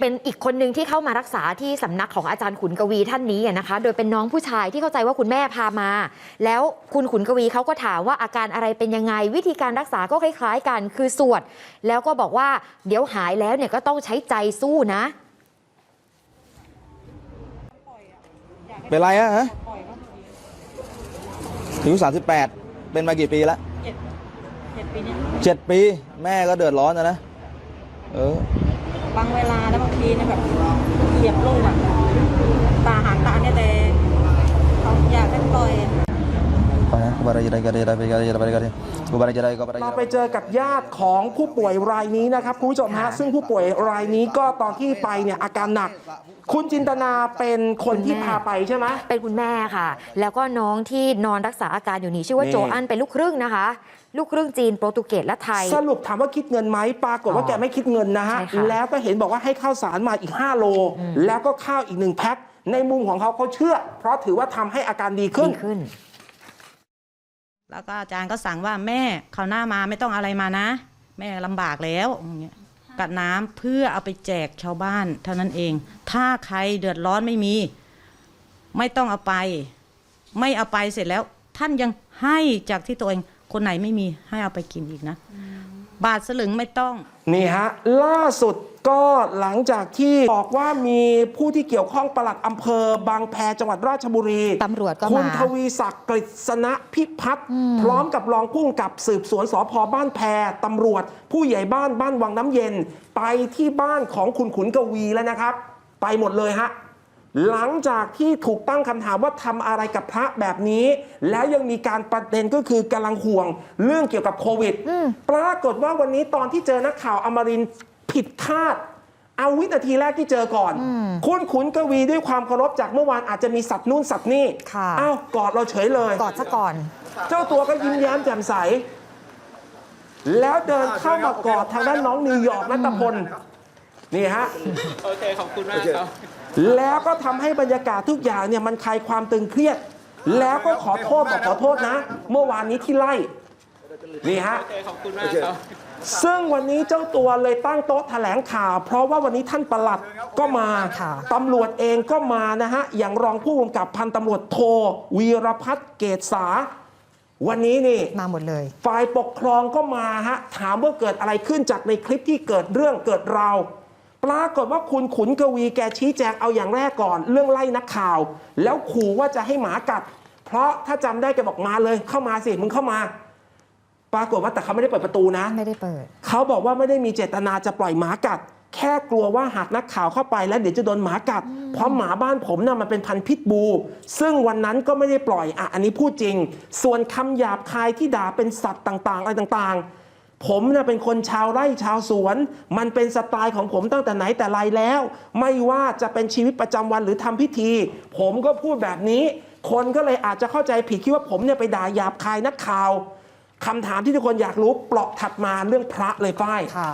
เป็นอีกคนหนึ่งที่เข้ามารักษาที่สำนักของอาจารย์ขุนกวีท่านนี้อะนะคะ โดยเป็นน้องผู้ชายที่เข้าใจว่าคุณแม่พามา แล้วคุณขุนกวีเขาก็ถามว่าอาการอะไรเป็นยังไง วิธีการรักษาก็คล้าย ๆ กันคือสวด แล้วก็บอกว่าเดี๋ยวหายแล้วเนี่ยก็ต้องใช้ใจสู้นะ เป็นไรอะฮะอายุสามสิบแปดเป็นมากี่ปีแล้วเจ็ดเจ็ดปีเนี่ยเจ็ดปี แม่ก็เดือดร้อนนะนะ เออ บางเวลาแล้วบางทีเนี่ยแบบเหยียบลูกอะตาหางตาเนี่ยแต่เขาอยากให้ปล่อย เลยไปกันเลยไปกันเลยกูบาราจารย์ก็บาราจาเรารไปย์เจอกับญาติของผู้ป่วยรายนี้นะครับคุณผู้ชมฮะค่ะซึ่งผู้ป่วยรายนี้ก็ตอนที่ไปเนี่ยอาการหนัก คุณจินตนาเป็นคนที่พาไปใช่ไหมเป็นคุณแม่ค่ะ แล้วก็น้องที่นอนรักษาอาการอยู่นี่ชื่อว่านี่โจอันเป็นลูกครึ่งนะคะ ลูกครึ่งจีนโปรตุเกสและไทย สรุปถามว่าคิดเงินไหมปรากฏว่าอ๋อแกไม่คิดเงินนะฮะใช่ค่ะแล้วก็เห็นบอกว่าให้ข้าวสารมาอีก 5 โล แล้วก็ข้าวอีกหนึ่งแพ็คในมุมของเขาเขาเชื่อ เพราะถือว่าทำให้อาการดีขึ้นดีขึ้น แล้วก็อาจารย์ก็สั่งว่าแม่เขาวหน้ามาไม่ต้องอะไรมานะ แม่ลำบากแล้วอย่างเงี้ยกัดน้ำเพื่อเอาไปแจกชาวบ้าน เท่านั้นเอง ถ้าใครเดือดร้อนไม่มี ไม่ต้องเอาไป ไม่เอาไปเสร็จแล้ว ท่านยังให้จากที่ตัวเองคนไหนไม่มีให้เอาไปกินอีกนะ บาทสลึงไม่ต้อง นี่ฮะ ล่าสุดก็หลังจากที่บอกว่ามีผู้ที่เกี่ยวข้องปลัดอำเภอบางแพจังหวัดราชบุรีตำรวจก็คุณมาทวีศักดิ์กฤษณะพิพัฒน์พร้อมกับรองผู้กำกับสืบสวนสพบ้านแพตำรวจ ผู้ใหญ่บ้านบ้านวังน้ำเย็น ไปที่บ้านของคุณขุนกวีแล้วนะครับ ไปหมดเลยฮะ หลังจากที่ถูกตั้งคำถามว่าทำอะไรกับพระแบบนี้ แล้วยังมีการประเด็นก็คือกำลังห่วงเรื่องเกี่ยวกับโควิด ปรากฏว่าวันนี้ตอนที่เจอนักข่าวอมรินทร์ผิดคาด เอาวินาทีแรกที่เจอก่อน คุณขุนกวีด้วยความเคารพจากเมื่อวานอาจจะมีสัตว์นู่นสัตว์นี่ค่ะอ้าวกอดเราเฉยเลยกอดซะก่อน เจ้าตัวก็ยิ้มแย้มแจ่มใส แล้วเดินเข้ามากอดทางด้านน้องนิวยอร์กนัตพลนี่ฮะโอเคขอบคุณมากครับ แล้วก็ทำให้บรรยากาศทุกอย่างเนี่ยมันคลายความตึงเครียด แล้วก็ขอโทษบอกขอโทษนะ เมื่อวานนี้ที่ไล่นี่ฮะโอเคขอบคุณมากครับซึ่งวันนี้เจ้าตัวเลยตั้งโต๊ะแถลงข่าว เพราะว่าวันนี้ท่านประหลัดก็มาค่ะตำรวจเองก็มานะฮะ อย่างรองผู้กำกับพันตำรวจโท วีรพัฒน์เกษสา วันนี้นี่มาหมดเลย ฝ่ายปกครองก็มาฮะ ถามว่าเกิดอะไรขึ้นจากในคลิปที่เกิดเรื่องเกิดราว ปรากฏว่าคุณขุนกวีแกชี้แจงเอาอย่างแรกก่อน เรื่องไล่นักข่าว แล้วขู่ว่าจะให้หมากัด เพราะถ้าจำได้แกบอกมาเลยเข้ามาสิมึงเข้ามา ปรากฏว่าแต่เขาไม่ได้เปิดประตูนะ ไม่ได้เปิด เขาบอกว่าไม่ได้มีเจตนาจะปล่อยหมากัด แค่กลัวว่าหากนักข่าวเข้าไปแล้วเดี๋ยวจะโดนหมากัด เพราะหมาบ้านผมน่ะมันเป็นพันธุ์พิษบู ซึ่งวันนั้นก็ไม่ได้ปล่อยอะอันนี้พูดจริง ส่วนคำหยาบคายที่ด่าเป็นสัตว์ต่าง ๆ อะไรต่างๆ ผมน่ะเป็นคนชาวไร่ชาวสวน มันเป็นสไตล์ของผมตั้งแต่ไหนแต่ไรแล้ว ไม่ว่าจะเป็นชีวิตประจำวันหรือทำพิธี ผมก็พูดแบบนี้ คนก็เลยอาจจะเข้าใจผิดคิดว่าผมเนี่ยไปด่าหยาบคายนักข่าว คำถามที่ทุกคนอยากรู้เปลาะถัดมาเรื่องพระเลยฝ้าย ค่ะ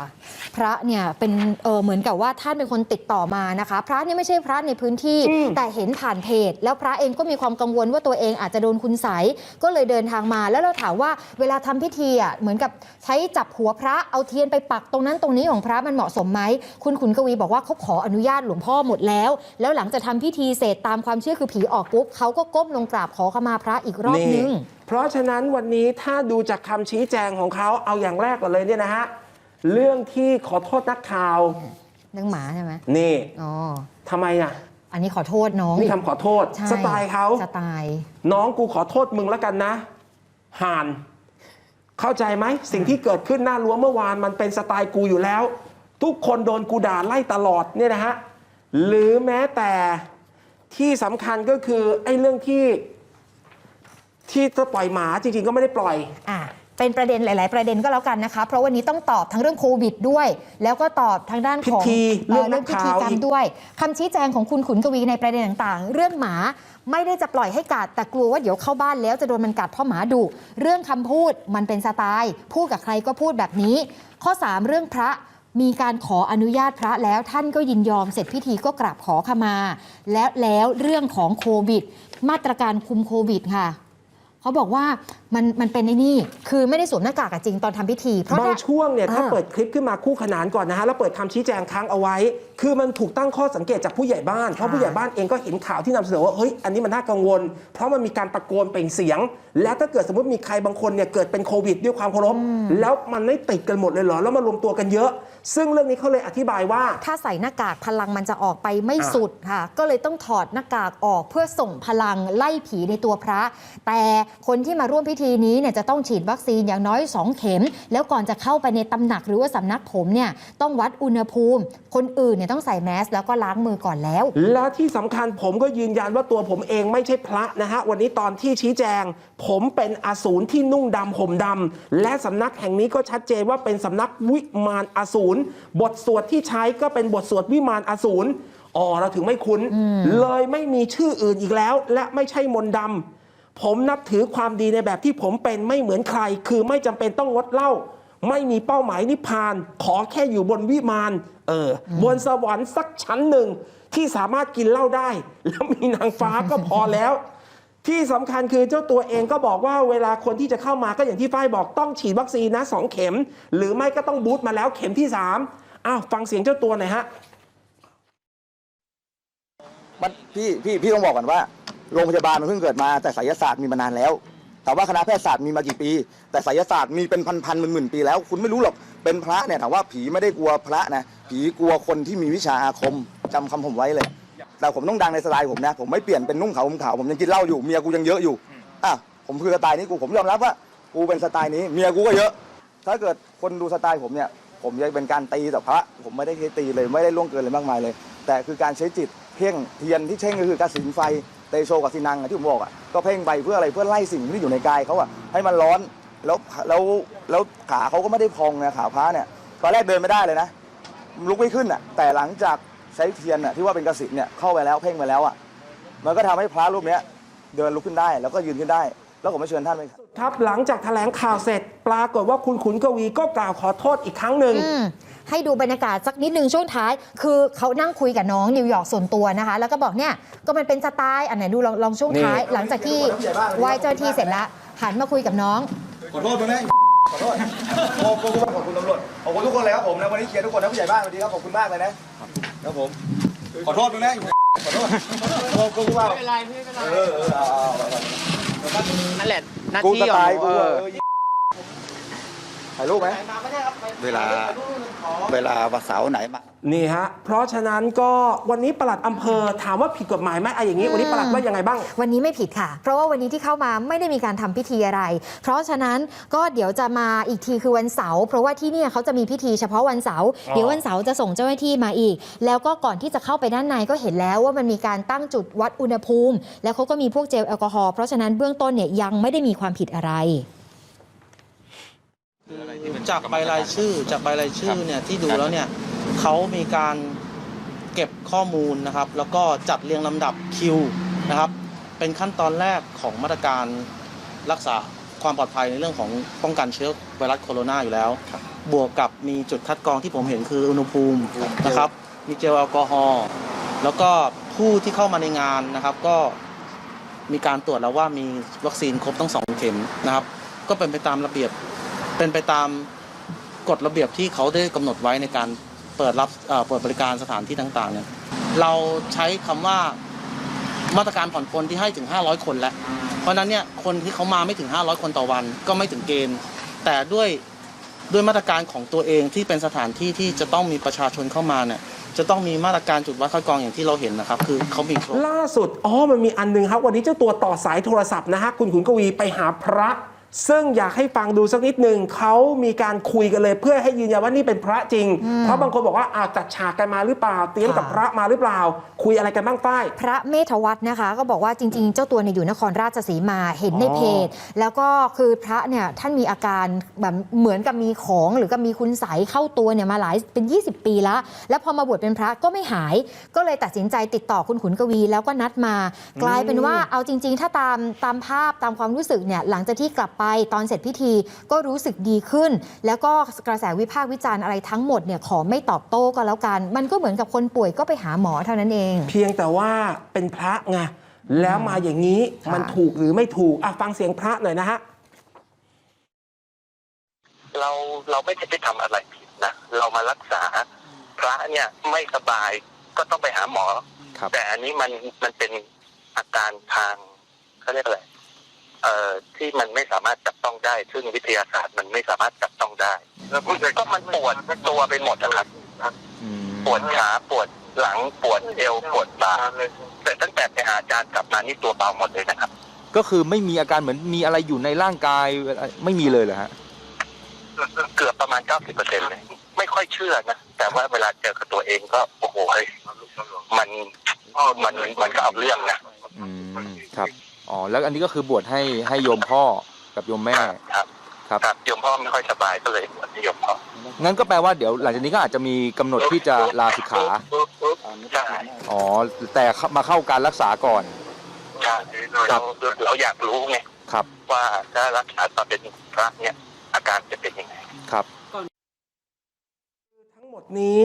พระเนี่ยเป็นเออเหมือนกับว่าท่านเป็นคนติดต่อมานะคะ พระเนี่ยไม่ใช่พระในพื้นที่ อืม แต่เห็นผ่านเพจ แล้วพระเองก็มีความกังวลว่าตัวเองอาจจะโดนคุณใสยก็เลยเดินทางมา แล้วเราถามว่าเวลาทำพิธีอะเหมือนกับใช้จับหัวพระเอาเทียนไปปักตรงนั้นตรงนี้ของพระมันเหมาะสมไหมคุณขุนกวีบอกว่าเขาขออนุญาตหลวงพ่อหมดแล้ว แล้วหลังจากทำพิธีเสร็จตามความเชื่อคือผีออกปุ๊บเขาก็ก้มลงกราบขอขมาพระอีกรอบนึง เพราะฉะนั้นวันนี้ถ้าดูจากคำชี้แจงของเขาเอาอย่างแรกก่อนเลยเนี่ยนะฮะเรื่องที่ขอโทษนักข่าว เรื่องหมาใช่ไหมนี่อ๋อทำไมอะ อันนี้ขอโทษน้องนี่คำขอโทษ ใช่สไตล์เขาสไตล์น้องกูขอโทษมึงแล้วกันนะห่าน เข้าใจไหมสิ่งที่เกิดขึ้นหน้ารั้วเมื่อวานมันเป็นสไตล์กูอยู่แล้ว ทุกคนโดนกูด่าไล่ตลอดเนี่ยนะฮะหรือแม้แต่ที่สำคัญก็คือไอ้เรื่องที่ ที่จะปล่อยหมาจริงๆก็ไม่ได้ปล่อย อะเป็นประเด็นหลาย ๆ ประเด็นก็แล้วกันนะคะ เพราะวันนี้ต้องตอบทั้งเรื่องโควิดด้วย แล้วก็ตอบทางด้านของพิธีเรื่องเรื่องพิธีนักข่าวกรรอีมกด้วยคำชี้แจงของคุณขุนกวีในประเด็นต่างๆ เรื่องหมาไม่ได้จะปล่อยให้กัดแต่กลัวว่าเดี๋ยวเข้าบ้านแล้วจะโดนมันกัดเพราะหมาดุเรื่องคำพูดมันเป็นสไตล์พูดกับใครก็พูดแบบนี้ ข้อ 3 เรื่องพระมีการขออนุญาตพระแล้วท่านก็ยินยอมเสร็จพิธีก็กราบขอขมา แล้วแล้วเรื่องของโควิด มาตรการคุมโควิดค่ะ เขาบอกว่ามันมันเป็นไอ้นี่คือไม่ได้สวมหน้ากากอะจริงตอนทำพิธี เพราะ บางถ้าช่วงเนี่ยถ้าอ่า เปิดคลิปขึ้นมาคู่ขนานก่อนนะฮะแล้วเปิดคำชี้แจงค้างเอาไว้ คือมันถูกตั้งข้อสังเกตจากผู้ใหญ่บ้านเพราะผู้ใหญ่บ้านเองก็เห็นข่าวที่นำเสนอว่าเฮ้ยอันนี้มันน่ากังวล เพราะมันมีการตะโกนเปล่งเสียง และถ้าเกิดสมมติมีใครบางคนเนี่ยเกิดเป็นโควิดด้วยความเคารพแล้วมันไม่ติดกันหมดเลยเหรอแล้วมารวมตัวกันเยอะ ซึ่งเรื่องนี้เขาเลยอธิบายว่า ถ้าใส่หน้ากากพลังมันจะออกไปไม่อ่า สุดค่ะ ก็เลยต้องถอดหน้ากากออกเพื่อส่งพลังไล่ผีในตัวพระ แต่คนที่มาร่วมพิธีนี้เนี่ยจะต้องฉีดวัคซีนอย่างน้อย 2 เข็ม แล้วก่อนจะเข้าไปในตำหนักหรือว่าสำนักผมเนี่ยต้องวัดอุณหภูมิ คนอื่นเนี่ยต้องใส่แมสแล้วก็ล้างมือก่อนแล้ว และที่สำคัญผมก็ยืนยันว่าตัวผมเองไม่ใช่พระนะฮะวันนี้ตอนที่ชี้แจง ผมเป็นอสูรที่นุ่งดำห่มดำและสำนักแห่งนี้ก็ชัดเจนว่าเป็นสำนักวิมานอสูรบทสวดที่ใช้ก็เป็นบทสวดวิมานอสูรอ๋อเราถึงไม่คุ้น เลยไม่มีชื่ออื่นอีกแล้ว และไม่ใช่มนต์ดำ ผมนับถือความดีในแบบที่ผมเป็นไม่เหมือนใคร คือไม่จำเป็นต้องงดเหล้าไม่มีเป้าหมายนิพพาน ขอแค่อยู่บนวิมานเออบนสวรรค์สักชั้นหนึ่งที่สามารถกินเหล้าได้ แล้วมีนางฟ้าก็พอแล้ว ที่สำคัญคือเจ้าตัวเองก็บอกว่าเวลาคนที่จะเข้ามาก็อย่างที่ฝ้ายบอกต้องฉีดวัคซีนนะสองเข็ม หรือไม่ก็ต้องบูสต์มาแล้วเข็มที่สามอ้าวฟังเสียงเจ้าตัวหน่อยฮะมันพี่พี่พี่ต้องบอกก่อนว่า โรงพยาบาลมันเพิ่งเกิดมาแต่ไสยศาสตร์มีมานานแล้ว แต่ว่าคณะแพทยศาสตร์มีมากี่ปี แต่ไสยศาสตร์มีเป็นพันพันหมื่นหมื่นปีแล้ว คุณไม่รู้หรอกเป็นพระเนี่ยถามว่าผีไม่ได้กลัวพระนะผีกลัวคนที่มีวิชาอาคมจำคำผมไว้เลย แต่ผมต้องดังในสไตล์ผมนะ ผมไม่เปลี่ยนเป็นนุ่งขาวผมขาวผมยังกินเหล้าอยู่เมียกูยังเยอะอยู่อะผมคือสไตล์นี้กูผมยอมรับว่ากูเป็นสไตล์นี้เมียกูก็เยอะ ถ้าเกิดคนดูสไตล์ผมเนี่ย ผมจะเป็นการตีแต่พระผมไม่ได้ใช้ตีเลยไม่ได้ล่วงเกินเลยมากมายเลย แต่คือการใช้จิตเพ่งเทียนที่เช่งก็คือกระสินไฟ เตโชกับสินังอะที่ผมบอกอะก็เพ่งไปเพื่ออะไรเพื่อไล่สิ่งที่อยู่ในกายเขาอะให้มันร้อนแล้วแล้วแล้วขาเขาก็ไม่ได้พองนะขาพระเนี่ยตอนแรกเดินไม่ได้เลยนะลุกไม่ขึ้นอะแต่หลังจากใช้เทียนอะที่ว่าเป็นกระสินเนี่ยเข้าไปแล้วเพ่งไปแล้วอะมันก็ทำให้พระรูปเนี้ยเดินลุกขึ้นได้แล้วก็ยืนขึ้นได้ แล้วผมไม่เชิญท่านไปครับหลังจากแถลงข่าวเสร็จ ปรากฏว่าคุณขุนกวีก็กล่าวขอโทษอีกครั้งหนึ่งอืม ให้ดูบรรยากาศสักนิดนึงช่วงท้าย คือเขานั่งคุยกับน้องนิวยอร์กส่วนตัวนะคะ แล้วก็บอกเนี่ยก็มันเป็นสไตล์อันไหนดูลองลองช่วงท้ายนี่หลังจากที่ไหว้เจ้าหน้าที่เสร็จแล้วหันมาคุยกับน้อง ขอโทษมึงนะขอโทษโอ้โหขอบคุณตำรวจขอบคุณทุกคนเลยครับผมนะวันนี้เคลียร์ทุกคนนะผู้ใหญ่บ้านสวัสดีครับขอบคุณมากเลยนะครับผมขอโทษมึงนะขอโทษขอบคุณมากไม่เป็นไรไม่เป็นไรเออเออเอาเอาเอาเอานั่นแหละหน้ากูที่สขไตองล์เอกูออะเออ ถ่ายรูปไหมเวลาเวลาวันเสาร์ไหนมา นี่ฮะ เพราะฉะนั้นก็วันนี้ปลัดอำเภอถามว่าผิดกฎหมายไหมอะอย่างนี้ วันนี้ปลัดว่ายังไงบ้าง วันนี้ไม่ผิดค่ะ เพราะว่าวันนี้ที่เข้ามาไม่ได้มีการทำพิธีอะไร เพราะฉะนั้นก็เดี๋ยวจะมาอีกทีคือวันเสาร์เพราะว่าที่เนี่ยเขาจะมีพิธีเฉพาะวันเสาร์เดี๋ยววันเสาร์จะส่งเจ้าหน้าที่มาอีก แล้วก็ก่อนที่จะเข้าไปด้านในก็เห็นแล้วว่ามันมีการตั้งจุดวัดอุณหภูมิ แล้วเขาก็มีพวกเจลแอลกอฮอล์เพราะฉะนั้นเบื้องต้นเนี่ยยังไม่ได้มีความผิดอะไร จากใบรายชื่อจากใบรายชื่อเนี่ยที่ดูแล้วเนี่ยเขามีการเก็บข้อมูลนะครับ แล้วก็จัดเรียงลำดับคิวนะครับ เป็นขั้นตอนแรกของมาตรการรักษาความปลอดภัยในเรื่องของป้องกันเชื้อไวรัสโคโรนาอยู่แล้ว บวกกับมีจุดคัดกรองที่ผมเห็นคืออุณหภูมินะครับ มีเจลแอลกอฮอล์แล้วก็ผู้ที่เข้ามาในงานนะครับ ก็มีการตรวจแล้วว่ามีวัคซีนครบทั้งสองเข็มนะครับ ก็เป็นไปตามระเบียบ เป็นไปตามกฎระเบียบที่เขาได้กำหนดไว้ในการเปิดรับเปิดบริการสถานที่ต่างๆเนี่ยเราใช้คำว่ามาตรการผ่อนปลนที่ให้ถึง 500 คนแล้ว เพราะนั้นเนี่ยคนที่เขามาไม่ถึง 500 คนต่อวันก็ไม่ถึงเกณฑ์ แต่ด้วยด้วยมาตรการของตัวเองที่เป็นสถานที่ที่จะต้องมีประชาชนเข้ามาเนี่ยจะต้องมีมาตรการจุดวัดคัดกรองอย่างที่เราเห็นนะครับ คือเขามีครบล่าสุดอ๋อมันมีอันหนึงครับ วันนี้เจ้าตัวต่อสายโทรศัพท์นะฮะคุณขุนกวีไปหาพระ ซึ่งอยากให้ฟังดูสักนิดหนึ่งเขามีการคุยกันเลย เพื่อให้ยืนยันว่านี่เป็นพระจริง เพราะบางคนบอกว่าอาจจัดฉากกันมาหรือเปล่า เตรียมกับค่ะพระมาหรือเปล่า คุยอะไรกันบ้างฝ้าย พระเมธวัฒน์นะคะ ก็บอกว่าจริง ๆ เจ้าตัวเนี่ยอยู่นครราชสีมาเห็นในเพจ แล้วก็คือพระเนี่ยท่านมีอาการแบบเหมือนกับมีของหรือกับมีคุณใสยเข้าตัวเนี่ยมาหลายเป็น 20 ปีแล้ว แล้วพอมาบวชเป็นพระก็ไม่หาย ก็เลยตัดสินใจติดต่อคุณขุนกวี แล้วก็นัดมา กลายเป็นว่าเอาจริง ๆ ถ้าตามตามภาพตามความรู้สึกเนี่ยหลังจากที่กลับไปตอนเสร็จพิธีก็รู้สึกดีขึ้น แล้วก็กระแสวิพากษ์วิจารณ์อะไรทั้งหมดเนี่ยขอไม่ตอบโต้ก็แล้วกัน มันก็เหมือนกับคนป่วยก็ไปหาหมอเท่านั้นเอง เพียงแต่ว่าเป็นพระไงแล้วมาอย่างนี้ค่ะมันถูกหรือไม่ถูกอะฟังเสียงพระหน่อยนะฮะเราเราไม่ได้ไปทำอะไรผิดนะเรามารักษา พระเนี่ยไม่สบายก็ต้องไปหาหมอครับแต่อันนี้มันมันเป็นอาการทางเขาเรียกอะไรเอ่อ ที่มันไม่สามารถจับต้องได้ ซึ่งวิทยาศาสตร์มันไม่สามารถจับต้องได้ก็มันปวดตัวไปหมดนะครับอืมปวดขาปวดหลังปวดเอวปวดบ่าแต่ตั้งแต่ไปหาอาจารย์กลับมานี่ตัวเบาหมดเลยนะครับ ก็คือไม่มีอาการเหมือนมีอะไรอยู่ในร่างกายไม่มีเลยเหรอฮะเกือบประมาณ90เปอร์เซ็นต์เลยไม่ค่อยเชื่อนะแต่ว่าเวลาเจอกับตัวเองก็โอ้โหเฮ้ยมันมันมันก็เอาเรื่องนะอืมครับ อ๋อแล้วอันนี้ก็คือบวชให้ให้โยมพ่อกับโยมแม่ครับ ครับ ครับโยมพ่อไม่ค่อยสบายก็เลยบวชให้โยมพ่องั้นก็แปลว่าเดี๋ยวหลังจากนี้ก็อาจจะมีกำหนดที่จะลาสิกขา ใช่อ๋อ แต่มาเข้าการรักษาก่อน ใช่เราเราอยากรู้ไงครับ ว่าถ้ารักษาตอนเป็นพระเนี่ยอาการจะเป็นยังไง ครับ ทั้งหมดนี้